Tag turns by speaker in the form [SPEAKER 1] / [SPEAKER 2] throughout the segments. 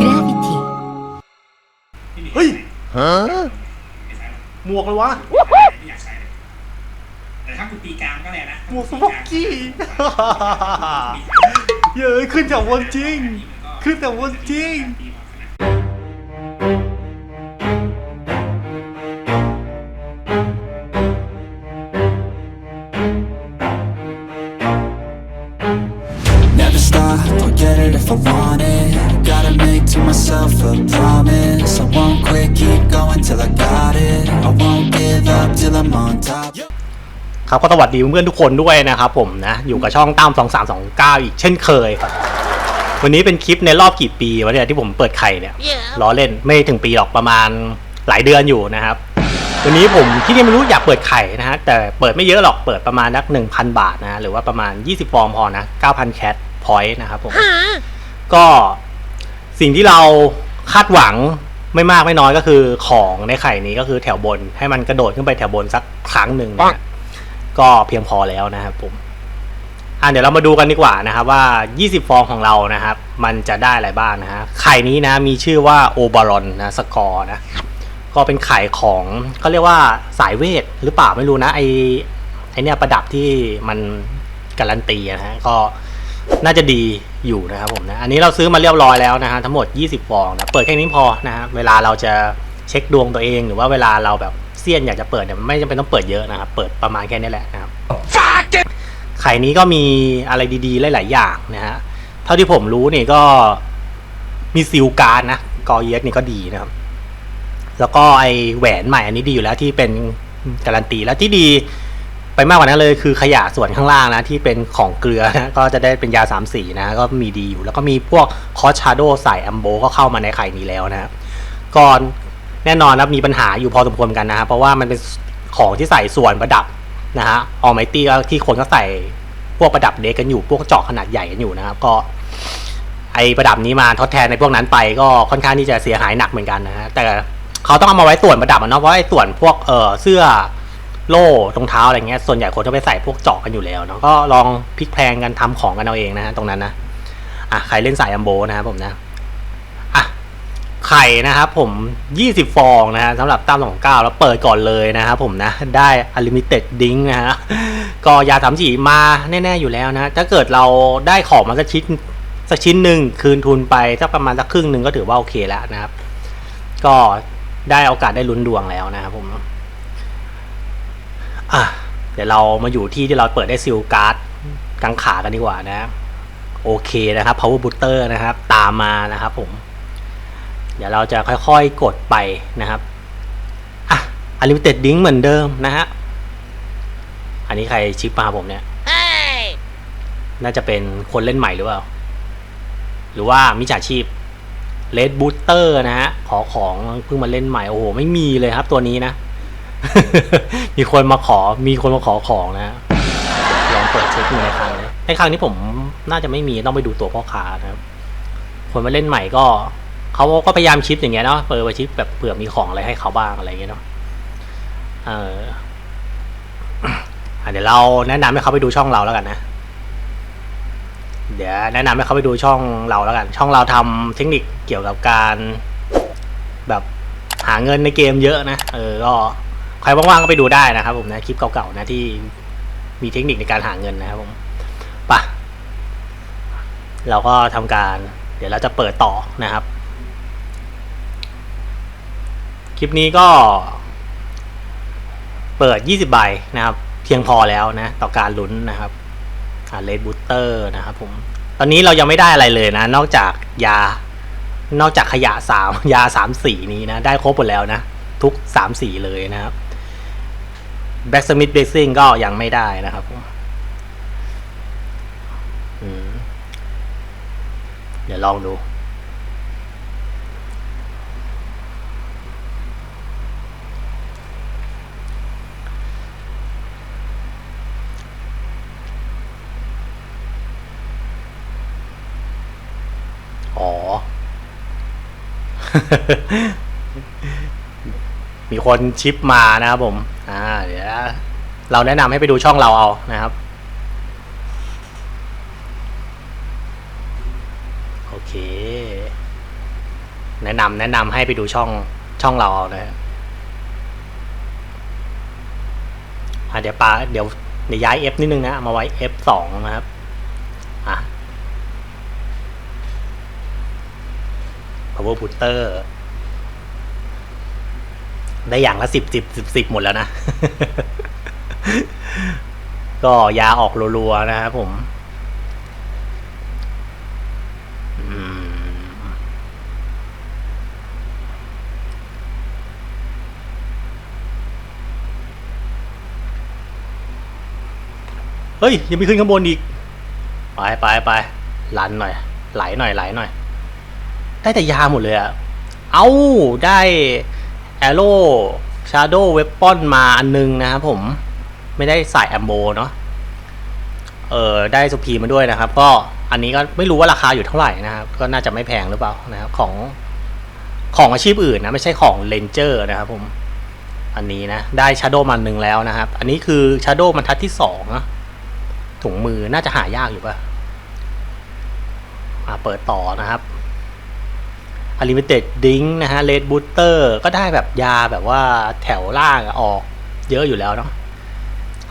[SPEAKER 1] Gravity.
[SPEAKER 2] เฮ้ยหมวกเลยวะ
[SPEAKER 3] ไม่อยากใช้เลยแต่ถ้ากูตีกลางก็แหละนะ
[SPEAKER 2] หมวกสป็อกกี้ เย้ยขึ้นจากวนจริง ขึ้นจากวนจริง
[SPEAKER 4] Never
[SPEAKER 2] ครับก็สวัสดีเพื่อนๆทุกคนด้วยนะครับผมนะอยู่กับช่องตั้ม2329อีกเช่นเคยครับวันนี้เป็นคลิปในรอบกี่ปีวะเนี่ยที่ผมเปิดไข่เนี่ยล้อเล่นไม่ถึงปีหรอกประมาณหลายเดือนอยู่นะครับ วันนี้ผมที่นี่ไม่รู้อยากเปิดไข่นะฮะแต่เปิดไม่เยอะหรอกเปิดประมาณนัก1,000บาทนะหรือว่าประมาณ 20 ฟองพอนะ9,000แคทพอยต์นะครับผมก็สิ่งที่เราคาดหวังไม่มากไม่น้อยก็คือของในไข่นี้ก็คือแถวบนให้มันกระโดดขึ้นไปแถวบนสักครั้งหนึ่งนะฮะ ก็เพียงพอแล้วนะครับผมอะเดี๋ยวเรามาดูกันดีกว่านะครับว่า 20 ฟองของเรานะครับ มันจะได้อะไรบ้างนะฮะไข่นี้นะมีชื่อว่าโอบารอนนะสกอร์นะ ก็เป็นไข่ของเขาเรียกว่าสายเวทหรือเปล่าไม่รู้นะไอไอเนี่ยประดับที่มันการันตีนะฮะก็น่าจะดีอยู่นะครับผมนะอันนี้เราซื้อมาเรียบร้อยแล้วนะฮะทั้งหมด 20 ฟองนะเปิดแค่นี้พอนะฮะเวลาเราจะเช็คดวงตัวเองหรือว่าเวลาเราแบบ เซียนอยากจะเปิดเนี่ยไม่จำเป็นต้องเปิดเยอะนะครับ เปิดประมาณแค่นี้แหละนะครับไข่นี้ก็มีอะไรดีๆ หลาย ๆ อย่างนะฮะ เท่าที่ผมรู้นี่ก็มีซิลการ์ดนะกอเยสนี่ก็ดีนะครับ แล้วก็ไอแหวนใหม่อันนี้ดีอยู่แล้วที่เป็นการันตีแล้วที่ดีไปมากกว่านั้นเลยคือขยะส่วนข้างล่างนะ ที่เป็นของเกลือนะก็จะได้เป็นยาสามสีนะ ก็มีดีอยู่ แล้วก็มีพวกคอชาโดใส่อัมโบก็เข้ามาในไข่นี้แล้วนะครับก่อน แน่นอนนะมีปัญหาอยู่พอสมควรกันนะฮะเพราะว่ามันเป็นของที่ใส่ส่วนประดับนะฮะออไมตี้ที่คนก็ใส่พวกประดับเด็กกันอยู่พวกเจาะขนาดใหญ่กันอยู่นะครับ ก็ไอประดับนี้มาทดแทนในพวกนั้นไปก็ค่อนข้างที่จะเสียหายหนักเหมือนกันนะฮะแต่เขาต้องเอามาไว้ส่วนประดับอะเนาะเพราะไอส่วนพวกเออเสื้อโล่รองเท้าอะไรเงี้ยส่วนใหญ่คนจะไปใส่พวกเจาะกันอยู่แล้วเนาะก็ลองพลิกแพลงกันทำของกันเอาเองนะฮะตรงนั้นนะอะใครเล่นสายอัมโบนะครับผมนะ ไข่นะครับผม 20 ฟองนะฮะสำหรับตั้มของเก้าแล้วเปิดก่อนเลยนะครับผมนะ ได้ Unlimited Ding นะฮะก็ยาสามสีมาแน่ ๆ อยู่แล้วนะ ถ้าเกิดเราได้ของมาสักชิ้นสักชิ้นหนึ่งคืนทุนไปสักประมาณสักครึ่งหนึ่งก็ถือว่าโอเคแล้วนะครับ ก็ได้โอกาสได้ลุ้นดวงแล้วนะครับผมอะเดี๋ยวเรามาอยู่ที่ที่เราเปิดได้ซิลการ์ดกางขากันดีกว่านะ โอเคนะครับ power booster นะครับ ตามมานะครับผม เดี๋ยวเราจะค่อยๆกดไปนะครับอะ unlimited ding เหมือนเดิมนะฮะ อันนี้ใครชิปมาผมเนี่ยน่าจะเป็นคนเล่นใหม่หรือเปล่า หรือว่ามิจฉาชีพเลดบูสเตอร์นะฮะ ขอของเพิ่งมาเล่นใหม่ โอ้โห ไม่มีเลยครับตัวนี้นะ มีคนมาขอ มีคนมาขอของนะฮะลองเปิดเช็คดูในครั้งนี้ในครั้งนี้ผมน่าจะไม่มีต้องไปดูตัวพ่อค้านะครับ คนมาเล่นใหม่ก็ เขาก็พยายามชิปอย่างเงี้ยเนาะเปิดไปชิปแบบเผื่อมีของอะไรให้เขาบ้างอะไรเงี้ยเนาะเออเดี๋ยวเราแนะนำให้เขาไปดูช่องเราแล้วกันนะ เดี๋ยวแนะนำให้เขาไปดูช่องเราแล้วกัน ช่องเราทำเทคนิคเกี่ยวกับการแบบหาเงินในเกมเยอะนะ เออ ก็ใครว่างๆก็ไปดูได้นะครับผมนะคลิปเก่าๆนะที่มีเทคนิคในการหาเงินนะครับผมปะเราก็ทำการ เดี๋ยวเราจะเปิดต่อนะครับ คลิปนี้ก็ เปิด 20 ใบนะครับ เพียงพอแล้วนะ ต่อการลุ้นนะครับอ่าเลดบูสเตอร์นะครับผม ตอนนี้เรายังไม่ได้อะไรเลยนะ นอกจากยา นอกจากขยะสามยาสามสีนี้นะ ได้ครบหมดแล้วนะ ทุกสามสีเลยนะครับแบ็กสมิธเบสซิ่งก็ยังไม่ได้นะครับผมเดี๋ยวลองดู อ๋อ มีคนชิปมานะครับผม อ่า เดี๋ยวเราแนะนำให้ไปดูช่องเราเอานะครับ โอเค แนะนำแนะนำให้ไปดูช่องช่องเราเอานะอะเดี๋ยวปาเดี๋ยวเดี๋ยวย้าย F นิดนึงนะ มาไว้ F สองนะครับ อะ power putter ได้อย่างละสิบสิบสิบสิบหมดแล้วนะ ก็ยาออกรัวๆนะครับผมอืมเฮ้ยยังไม่ขึ้นข้างบนอีก ไปไปไปลันหน่อย ไหลหน่อยไหลหน่อย ได้แต่ยาหมดเลยอะเอาได้ Arrow Shadow Weapon มาอันนึงนะครับผมไม่ได้ใส่แอมโบเนาะเออได้สุพีมาด้วยนะครับ ก็อันนี้ก็ไม่รู้ว่าราคาอยู่เท่าไหร่นะครับ ก็น่าจะไม่แพงหรือเปล่านะครับของของอาชีพอื่นนะไม่ใช่ของเลนเจอร์นะครับผมอันนี้นะ ได้ชาร์โดมันหนึ่งแล้วนะครับ อันนี้คือชาร์โดมันทัดที่สองนะถุงมือน่าจะหายากอยู่ป่ะมาเปิดต่อนะครับ Unlimited Drink นะฮะ Red Booster ก็ได้แบบยาแบบว่าแถวล่างออกเยอะอยู่แล้วเนาะ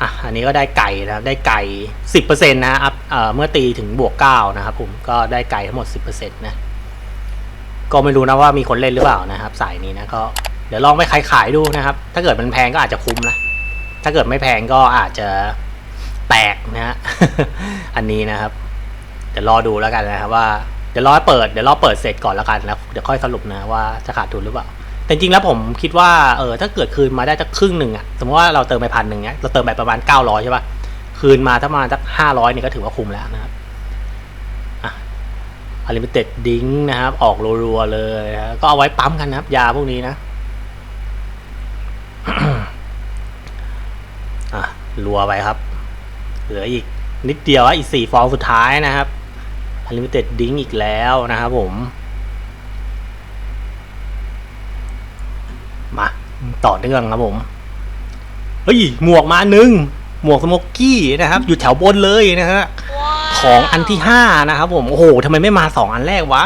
[SPEAKER 2] อะอันนี้ก็ได้ไก่นะครับได้ไก่สิบเปอร์เซ็นต์นะอัพเอ่อเมื่อตีถึงบวกเก้านะครับผมก็ได้ไก่ทั้งหมดสิบเปอร์เซ็นต์นะก็ไม่รู้นะว่ามีคนเล่นหรือเปล่านะครับ สายนี้นะก็เดี๋ยวลองไปขายขายดูนะครับ ถ้าเกิดมันแพงก็อาจจะคุ้มนะถ้าเกิดไม่แพงก็อาจจะแตกนะฮะอันนี้นะครับเดี๋ยวรอดูแล้วกันนะครับว่า เดี๋ยวรอเปิดเดี๋ยวรอเปิดเสร็จก่อนแล้วกันแล้วเดี๋ยวค่อยสรุปนะว่าจะขาดทุนหรือเปล่าแต่จริงแล้วผมคิดว่าเออถ้าเกิดคืนมาได้สักครึ่งหนึ่งอะสมมติว่าเราเติมไปพันหนึ่งเนี้ยเราเติมไปประมาณเก้าร้อยใช่ป่ะคืนมาถ้ามาสักห้าร้อยนี่ก็ถือว่าคุ้มแล้วนะครับอะอลิมิเต็ดดิ้งนะครับ ออกรัวๆเลยนะก็เอาไว้ปั๊มกันนะครับ ยาพวกนี้นะอะรัวไปครับ เหลืออีกนิดเดียวอะอีกสี่ฟองสุดท้ายนะครับ อลิมิเต็ดดิ้งอีกแล้วนะครับผม มา ต่อเนื่องครับผม เฮ้ย หมวกมาหนึ่ง หมวกสโมกกี้นะครับ อยู่แถวบนเลยนะฮะของอันที่ห้านะครับผม โอ้โหทำไมไม่มาสองอันแรกวะ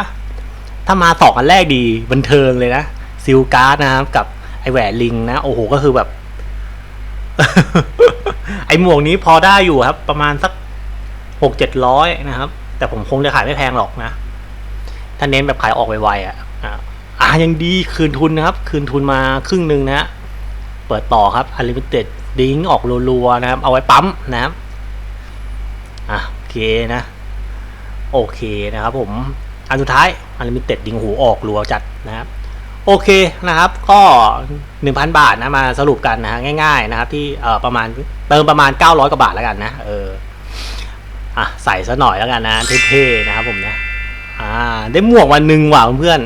[SPEAKER 2] ถ้ามาสองอันแรกดี บันเทิงเลยนะซิลการ์ดนะครับ กับไอแหวนลิงนะ โอ้โห ก็คือแบบ ไอหมวกนี้พอได้อยู่ครับ ประมาณสักหกเจ็ดร้อยนะครับ แต่ผมคงจะขายไม่แพงหรอกนะ ถ้าเน้นแบบขายออกไวๆอะอะอ่ายังดีคืนทุนนะครับ คืนทุนมาครึ่งหนึ่งนะฮะเปิดต่อครับ Unlimited ดิ้งออกรัวๆนะครับ เอาไว้ปั๊มนะครับอะโอเคนะ โอเคนะครับผมอันสุดท้าย Unlimited ดิ้งหูออกรัวจัดนะครับโอเคนะครับ ก็ 1,000 บาทนะมาสรุปกันนะฮะง่ายๆนะครับ ที่เอ่อประมาณเติมประมาณ 900 กว่าบาทแล้วกันนะเออ อะใส่ซะหน่อยแล้วกันนะเท่ๆนะครับผมนะอ่า ได้หมวกวันหนึ่งว่ะเพื่อน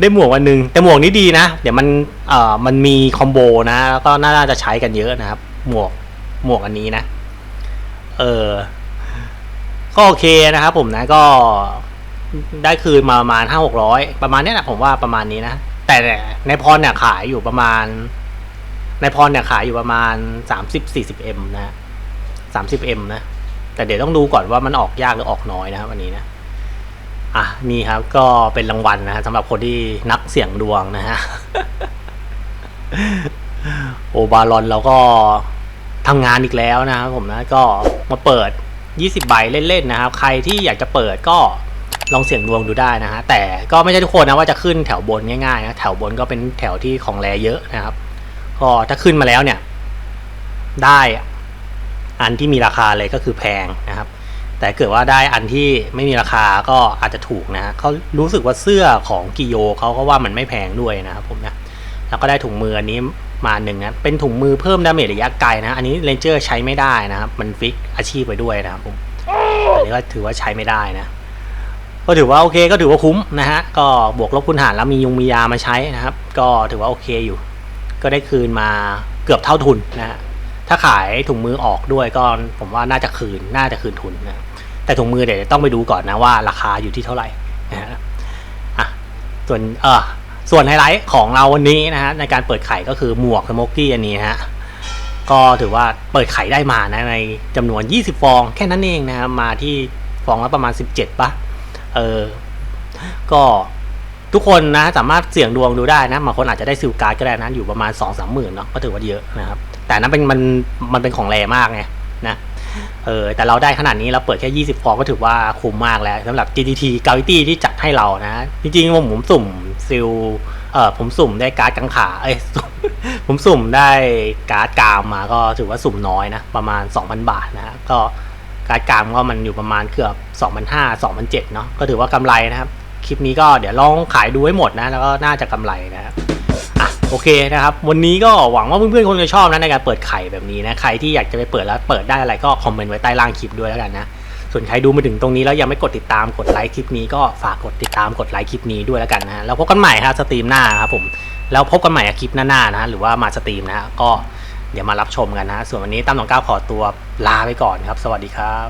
[SPEAKER 2] ได้หมวกวันหนึ่งแต่หมวกนี้ดีนะ เดี๋ยวมันเอ่อมันมีคอมโบนะแล้วก็น่าจะใช้กันเยอะนะครับ หมวกหมวกอันนี้นะ เออก็โอเคนะครับผมนะก็ได้คืนมาประมาณห้าหกร้อยประมาณนี้แหละผมว่าประมาณนี้นะ แต่ในพรเนี่ยขายอยู่ประมาณ ในพรเนี่ยขายอยู่ประมาณสามสิบสี่สิบเอ็มนะ สามสิบเอ็มนะ แต่เดี๋ยวต้องดูก่อนว่ามันออกยากหรือออกน้อยนะครับวันนี้นะ อะนี่ครับก็เป็นรางวัลนะฮะสำหรับคนที่นักเสี่ยงดวงนะฮะ โอบารอนเราก็ทำงานอีกแล้วนะครับผมนะก็มาเปิด 20 ใบเล่นๆนะครับ ใครที่อยากจะเปิดก็ลองเสี่ยงดวงดูได้นะฮะแต่ก็ไม่ใช่ทุกคนนะว่าจะขึ้นแถวบนง่ายๆนะแถวบนก็เป็นแถวที่ของแรเยอะนะครับ ก็ถ้าขึ้นมาแล้วเนี่ย ได้ อันที่มีราคาเลยก็คือแพงนะครับ แต่เกิดว่าได้อันที่ไม่มีราคาก็อาจจะถูกนะฮะเขารู้สึกว่าเสื้อของกิโยเขาก็ว่ามันไม่แพงด้วยนะครับผมนะแล้วก็ได้ถุงมืออันนี้มาหนึ่งนะเป็นถุงมือเพิ่มดาเมจระยะไกลนะ อันนี้เลนเจอร์ใช้ไม่ได้นะครับ มันฟิกอาชีพไปด้วยนะครับผมอันนี้ก็ถือว่าใช้ไม่ได้นะก็ถือว่าโอเคก็ถือว่าคุ้มนะฮะก็บวกลบคูณหารแล้วมียุงมียามาใช้นะครับ ก็ถือว่าโอเคอยู่ ก็ได้คืนมาเกือบเท่าทุนนะฮะ ถ้าขายถุงมือออกด้วยก็ผมว่าน่าจะคืนน่าจะคืนทุนนะแต่ถุงมือเดี๋ยวต้องไปดูก่อนนะว่าราคาอยู่ที่เท่าไหร่นะฮะอะส่วนเออส่วนไฮไลท์ของเราวันนี้นะฮะในการเปิดไข่ก็คือหมวกสโมกกี้อันนี้ฮะก็ถือว่าเปิดไข่ได้มานะในจำนวน 20 ฟองแค่นั้นเองนะครับมาที่ฟองละประมาณ 17ปะเออก็ทุกคนนะสามารถเสี่ยงดวงดูได้นะบางคนอาจจะได้ซิลการ์ดก็ได้นะอยู่ประมาณ2องสามหมื่นเนาะก็ถือว่าเยอะนะครับ แต่นั้นเป็นมันมันเป็นของแรงมากไงนะเออแต่เราได้ขนาดนี้เราเปิดแค่ 20 ฟองก็ถือว่าคุ้มมากแล้วสำหรับ GTT g a v i t y ที่จัดให้เรานะ จริงๆผมผมสุ่มซิลเออผมสุ่มได้การ์ดกังขาเอ้ยผมสุ่มได้การ์ดกามมาก็ถือว่าสุ่มน้อยนะ ประมาณ 2,000 บาทนะก็การ์ดกามก็มันอยู่ประมาณเกือบ 2,500 2,700เนาะก็ถือว่ากำไรนะครับ คลิปนี้ก็เดี๋ยวลองขายดูให้หมดนะ แล้วก็น่าจะกำไรนะครับ โอเคนะครับ วันนี้ก็หวังว่าเพื่อนๆคงจะชอบนะในการเปิดไข่แบบนี้นะ ใครที่อยากจะไปเปิดแล้วเปิดได้อะไรก็คอมเมนต์ไว้ใต้ล่างคลิปด้วยแล้วกันนะ ส่วนใครดูมาถึงตรงนี้แล้วยังไม่กดติดตามกดไลค์คลิปนี้ก็ฝากกดติดตามกดไลค์คลิปนี้ด้วยแล้วกันนะ แล้วพบกันใหม่ครับสตรีมหน้าครับผม แล้วพบกันใหม่คลิปหน้าๆนะฮะหรือว่ามาสตรีมนะก็เดี๋ยวมารับชมกันนะฮะส่วนวันนี้ตั้มสองเก้าขอตัวลาไปก่อนครับ สวัสดีครับ